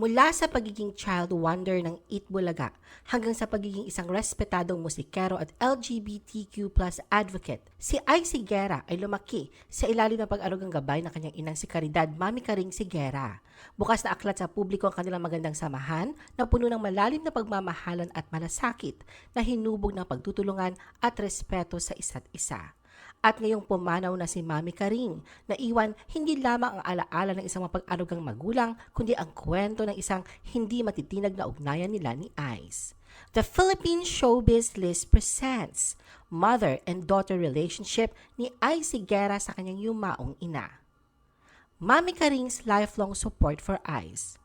Mula sa pagiging child wonder ng Itbulaga hanggang sa pagiging isang respetadong musikero at LGBTQ plus advocate, si Ay Sigera ay lumaki sa ilalim ng pag-arugang gabay ng kanyang inang si Caridad Mami Karing Sigera. Bukas na aklat sa publiko ang kanilang magandang samahan na puno ng malalim na pagmamahalan at malasakit na hinubog ng pagtutulungan at respeto sa isa't isa. At ngayong pumanaw na si Mami Karing, naiwan hindi lamang ang alaala ng isang mapag-arugang magulang, kundi ang kwento ng isang hindi matitinag na ugnayan nila ni Ice. The Philippine Showbiz List presents Mother and Daughter Relationship ni Ice Sigera sa kanyang yumaong ina. Mami Karing's lifelong support for Ice.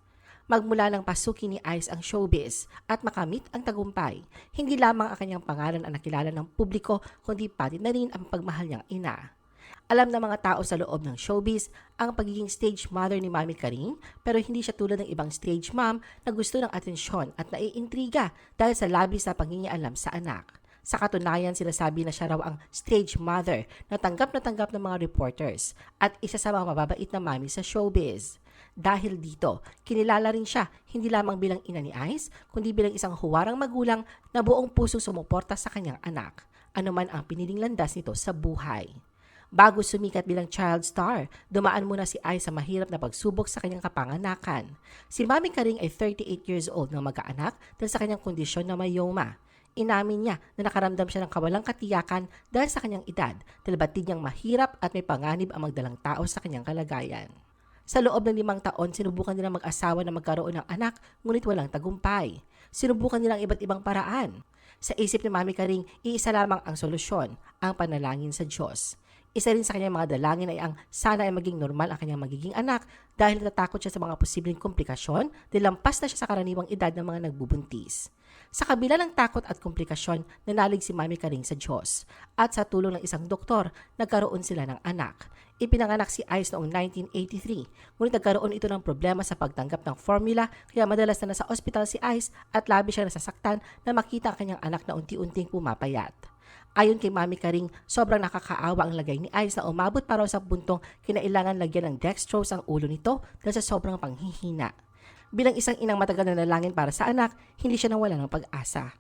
Magmula ng pasukin ni Ice ang showbiz at makamit ang tagumpay, hindi lamang ang kanyang pangalan ang nakilala ng publiko kundi pati na rin ang pagmahal niyang ina. Alam ng mga tao sa loob ng showbiz ang pagiging stage mother ni Mami Karing pero hindi siya tulad ng ibang stage mom na gusto ng atensyon at naiintriga dahil sa labis na pangingialam sa anak. Sa katunayan, sinasabi na siya raw ang stage mother na tanggap na tanggap ng mga reporters at isa sa mga mababait na mami sa showbiz. Dahil dito, kinilala rin siya hindi lamang bilang ina ni Ice, kundi bilang isang huwarang magulang na buong puso sumuporta sa kanyang anak, anuman ang piniling landas nito sa buhay. Bago sumikat bilang child star, dumaan muna si Ice sa mahirap na pagsubok sa kanyang kapanganakan. Si Mami Karing ay 38 years old ng mag-aanak dahil sa kanyang kondisyon na myoma. Inamin niya na nakaramdam siya ng kawalang katiyakan dahil sa kanyang edad dahil batid niyang mahirap at may panganib ang magdalang tao sa kanyang kalagayan. Sa loob ng limang taon, sinubukan nilang mag-asawa na magkaroon ng anak, ngunit walang tagumpay. Sinubukan nilang iba't ibang paraan. Sa isip ni Mami Karing, iisa lamang ang solusyon, ang panalangin sa Diyos. Isa rin sa kanyang mga dalangin ay ang sana ay maging normal ang kanyang magiging anak dahil natatakot siya sa mga posibleng komplikasyon dahil na siya sa karaniwang edad ng mga nagbubuntis. Sa kabila ng takot at komplikasyon, nanalig si Mami Karing sa Diyos at sa tulong ng isang doktor, nagkaroon sila ng anak. Ipinanganak si Ice noong 1983, ngunit nagkaroon ito ng problema sa pagtanggap ng formula kaya madalas na nasa ospital si Ice at labi siya nasasaktan na makita ang kanyang anak na unti-unting pumapayat. Ayon kay Mami Karing, sobrang nakakaawa ang lagay ni Ice na umabot pa raw sa puntong kinailangan lagyan ng dextrose ang ulo nito dahil sa sobrang panghihina. Bilang isang inang matagal na nalangin para sa anak, hindi siya nawala ng pag-asa.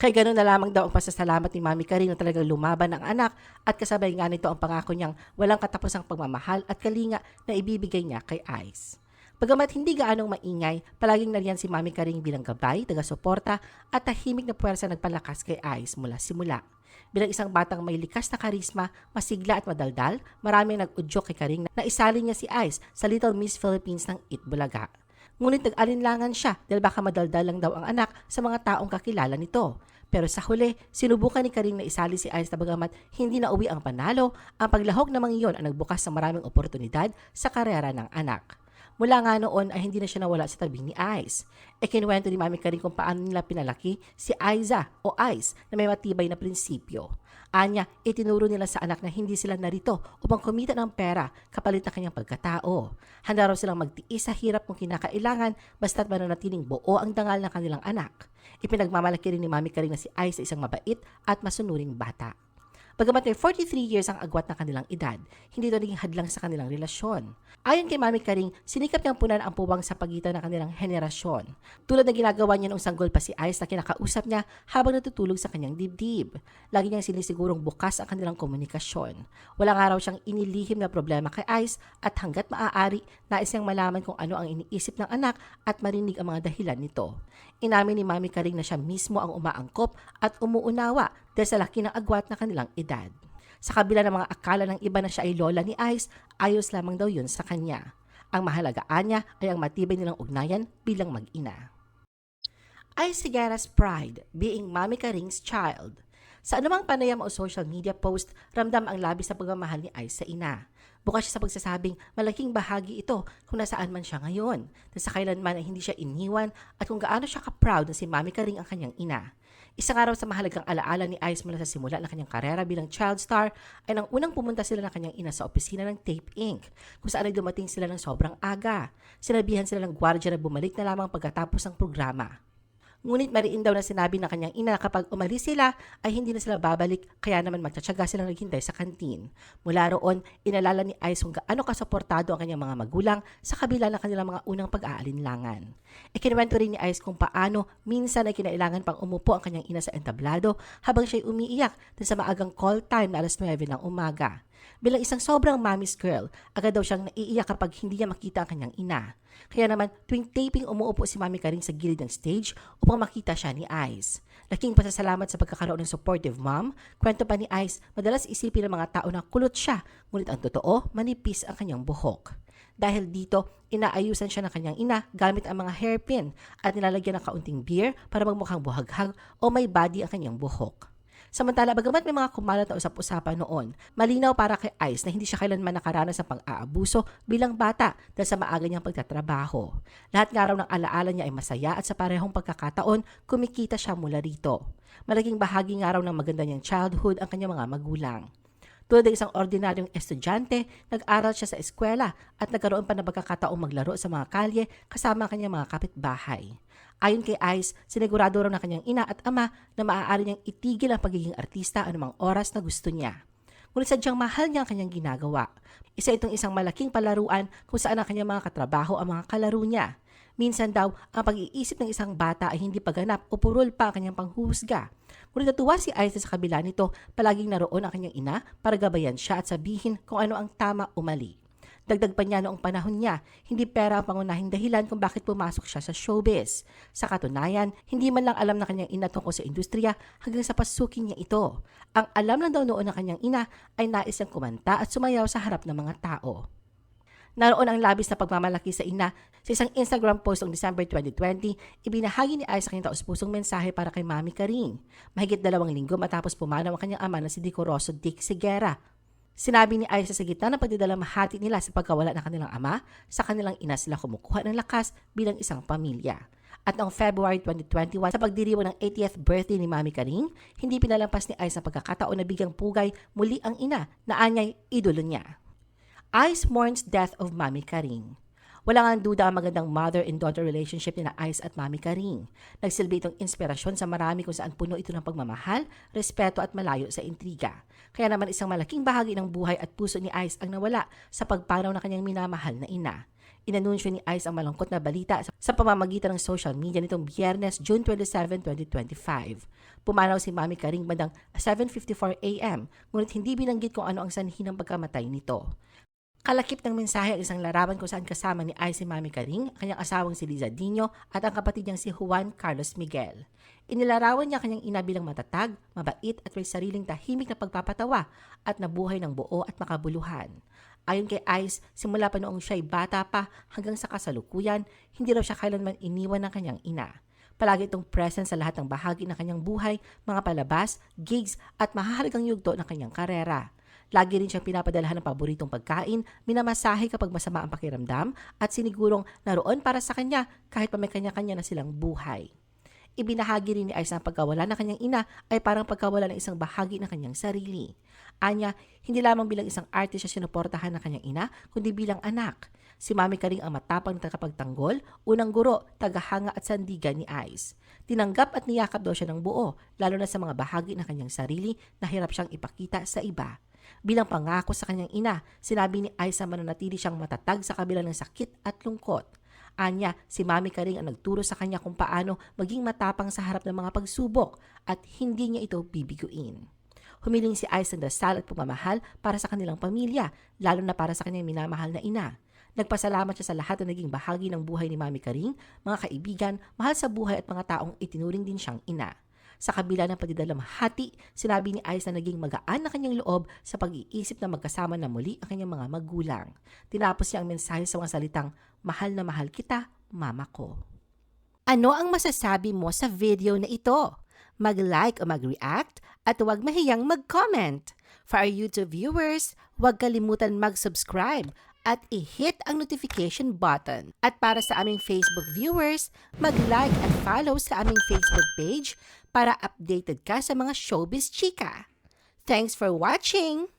Kay ganun na lamang daw ang pasasalamat ni Mami Karing na talagang lumaban ang anak at kasabay nga nito ang pangako niyang walang katapusang pagmamahal at kalinga na ibibigay niya kay Ice. Bagamat hindi gaanong maingay, palaging nariyan si Mami Karing bilang gabay, taga-suporta at tahimik na puwersa nagpalakas kay Ice mula simula. Bilang isang batang may likas na karisma, masigla at madaldal, maraming nag-udyok kay Karing na isali niya si Ice sa Little Miss Philippines ng Itbulaga. Ngunit nag-alinlangan siya dahil baka madaldal lang daw ang anak sa mga taong kakilala nito. Pero sa huli, sinubukan ni Karing na isali si Ice na bagamat hindi na uwi ang panalo, ang paglahok namang iyon ang nagbukas ng maraming oportunidad sa karera ng anak. Mula nga noon ay hindi na siya nawala sa tabi ni Ice. E kinuwento ni Mami Karing kung paano nila pinalaki si Aiza o Ice na may matibay na prinsipyo. Anya, itinuro nila sa anak na hindi sila narito upang kumita ng pera kapalit ng kanyang pagkatao. Handa raw silang magtiis sa hirap kung kinakailangan basta't mananatiling buo ang dangal ng kanilang anak. Ipinagmamalaki rin ni Mami Karing na si Ice ay isang mabait at masunuring bata. Bagamat may 43 years ang agwat ng kanilang edad, hindi ito naging hadlang sa kanilang relasyon. Ayon kay Mami Karing, sinikap niyang punan ang puwang sa pagitan ng kanilang henerasyon. Tulad na ginagawa niya noong sanggol pa si Ice na kinakausap niya habang natutulog sa kanyang dibdib. Lagi niyang sinisigurong bukas ang kanilang komunikasyon. Wala nga raw siyang inilihim na problema kay Ice at hanggat maaari, nais niyang malaman kung ano ang iniisip ng anak at marinig ang mga dahilan nito. Inamin ni Mami Karing na siya mismo ang umaangkop at umuunawa dahil sa laki ng agwat na kanilang edad. Sa kabila ng mga akala ng iba na siya ay lola ni Ice, ayos lamang daw yun sa kanya. Ang mahalagaan niya ay ang matibay nilang ugnayan bilang mag-ina. Ice Sigara's pride, being Mami Karing's child. Sa anumang panayam o social media post, ramdam ang labis sa pagmamahal ni Ice sa ina. Bukas siya sa pagsasabing malaking bahagi ito kung nasaan man siya ngayon, na sa kailanman ay hindi siya iniwan at kung gaano siya ka-proud na si Mami Karing ang kanyang ina. Isang araw sa mahalagang alaala ni Ice mula sa simula ng kanyang karera bilang child star ay nang unang pumunta sila ng kanyang ina sa opisina ng Tape Inc. kung saan ay dumating sila ng sobrang aga. Sinabihan sila ng gwardya na bumalik na lamang pagkatapos ng programa. Ngunit mariin daw na sinabi ng kanyang ina na kapag umalis sila ay hindi na sila babalik kaya naman magtsatsaga silang naghintay sa kantin. Mula roon, inalala ni Ice kung gaano kasuportado ang kanyang mga magulang sa kabila ng kanilang mga unang pag-aalinlangan. Ikinuwento rin ni Ice kung paano minsan ay kinailangan pang umupo ang kanyang ina sa entablado habang siya'y umiiyak dun sa maagang call time na alas 9 ng umaga. Bilang isang sobrang mommy's girl, agad daw siyang naiiyak kapag hindi niya makita ang kanyang ina. Kaya naman, tuwing taping umuupo si Mami Karing sa gilid ng stage upang makita siya ni Ice. Laking pasasalamat sa pagkakaroon ng supportive mom, kwento pa ni Ice, madalas isipin ng mga tao na kulot siya, ngunit ang totoo, manipis ang kanyang buhok. Dahil dito, inaayusan siya ng kanyang ina gamit ang mga hairpin at nilalagyan ng kaunting beer para magmukhang buhaghag o may body ang kanyang buhok. Samantala, bagamat may mga kumalat na usap-usapan noon, malinaw para kay Ice na hindi siya kailanman nakaranas ng pang-aabuso bilang bata dahil sa maaga niyang pagtatrabaho. Lahat nga raw ng alaala niya ay masaya at sa parehong pagkakataon, kumikita siya mula rito. Malaking bahagi nga raw ng maganda niyang childhood ang kanyang mga magulang. Tulad ng isang ordinaryong estudyante, nag-aral siya sa eskwela at nagkaroon pa ng pagkakataong maglaro sa mga kalye kasama ang kanyang mga kapitbahay. Ayon kay Ice, sinigurado raw ng kanyang ina at ama na maaari niyang itigil ang pagiging artista anumang oras na gusto niya. Ngunit sadyang mahal niya ang kanyang ginagawa. Isa itong isang malaking palaruan kung saan ang kanyang mga katrabaho ang mga kalaro niya. Minsan daw, ang pag-iisip ng isang bata ay hindi paganap o purol pa ang kanyang panghuhusga. Ngunit natuwa si Ice sa kabila nito, palaging naroon ang kanyang ina para gabayan siya at sabihin kung ano ang tama o mali. Dagdag pa niya noong panahon niya, hindi pera ang pangunahing dahilan kung bakit pumasok siya sa showbiz. Sa katunayan, hindi man lang alam ng kanyang ina tungkol sa industriya hanggang sa pasukin niya ito. Ang alam lang daw noon ng kanyang ina ay nais niyang kumanta at sumayaw sa harap ng mga tao. Naroon ang labis na pagmamalaki sa ina. Sa isang Instagram post noong December 2020, ibinahagi ni Ice ang taus-pusong mensahe para kay Mami Karing. Mahigit dalawang linggo matapos pumanaw ang kanyang ama na si Decoroso Dick Segura. Sinabi ni Aiza sa gitna ng pagdidalamahati nila sa pagkawala ng kanilang ama, sa kanilang ina sila kumukuha ng lakas bilang isang pamilya. At noong February 2021, sa pagdiriwang ng 80th birthday ni Mami Karing, hindi pinalampas ni Ice ang pagkakataon na bigyang pugay muli ang ina na anyay idolo niya. Ice mourns death of Mami Karing. Wala nga duda ang magandang mother and daughter relationship ni na Ice at Mami Karing. Nagsilbi itong inspirasyon sa marami kung saan puno ito ng pagmamahal, respeto at malayo sa intriga. Kaya naman isang malaking bahagi ng buhay at puso ni Ice ang nawala sa pagpanaw ng kanyang minamahal na ina. Inanunsyo ni Ice ang malungkot na balita sa pamamagitan ng social media nitong Biyernes, June 27, 2025. Pumanaw si Mami Karing bandang 7.54 a.m. ngunit hindi binanggit kung ano ang sanhi ng pagkamatay nito. Kalakip ng mensahe ang isang larawan kung saan kasama ni si Mami Karing, kanyang asawang si Liza Dino at ang kapatid niyang si Juan Carlos Miguel. Inilarawan niya kanyang ina bilang matatag, mabait at may sariling tahimik na pagpapatawa at nabuhay ng buo at makabuluhan. Ayon kay Ice, simula pa noong siya'y bata pa hanggang sa kasalukuyan, hindi raw siya kailanman iniwan ng kanyang ina. Palagi itong present sa lahat ng bahagi ng kanyang buhay, mga palabas, gigs at mahahalagang yugto ng kanyang karera. Lagi rin siyang pinapadalahan ng paboritong pagkain, minamasahe kapag masama ang pakiramdam, at sinigurong naroon para sa kanya kahit pa may kanya-kanya na silang buhay. Ibinahagi rin ni Ice na pagkawala ng kanyang ina ay parang pagkawala ng isang bahagi ng kanyang sarili. Anya, hindi lamang bilang isang artist siya sinuportahan ng kanyang ina, kundi bilang anak. Si Mami Karing ang matapang na tagapagtanggol, unang guro, tagahanga at sandigan ni Ice. Tinanggap at niyakap daw siya ng buo, lalo na sa mga bahagi ng kanyang sarili na hirap siyang ipakita sa iba. Bilang pangako sa kanyang ina, sinabi ni Aiza mananatili siyang matatag sa kabila ng sakit at lungkot. Anya, si Mami Karing ang nagturo sa kanya kung paano maging matapang sa harap ng mga pagsubok at hindi niya ito bibiguin. Humiling si Ice ng dasal at pagmamahal para sa kanilang pamilya, lalo na para sa kanyang minamahal na ina. Nagpasalamat siya sa lahat na naging bahagi ng buhay ni Mami Karing, mga kaibigan, mahal sa buhay at mga taong itinuring din siyang ina. Sa kabila ng pagdidalamhati, sinabi ni Ice na naging magaan na kanyang loob sa pag-iisip na magkasama na muli ang kanyang mga magulang. Tinapos niya ang mensahe sa mga salitang, Mahal na mahal kita, mama ko. Ano ang masasabi mo sa video na ito? Mag-like o mag-react at huwag mahiyang mag-comment. For our YouTube viewers, huwag kalimutan mag-subscribe at i-hit ang notification button. At para sa aming Facebook viewers, mag-like at follow sa aming Facebook page para updated ka sa mga showbiz chika. Thanks for watching!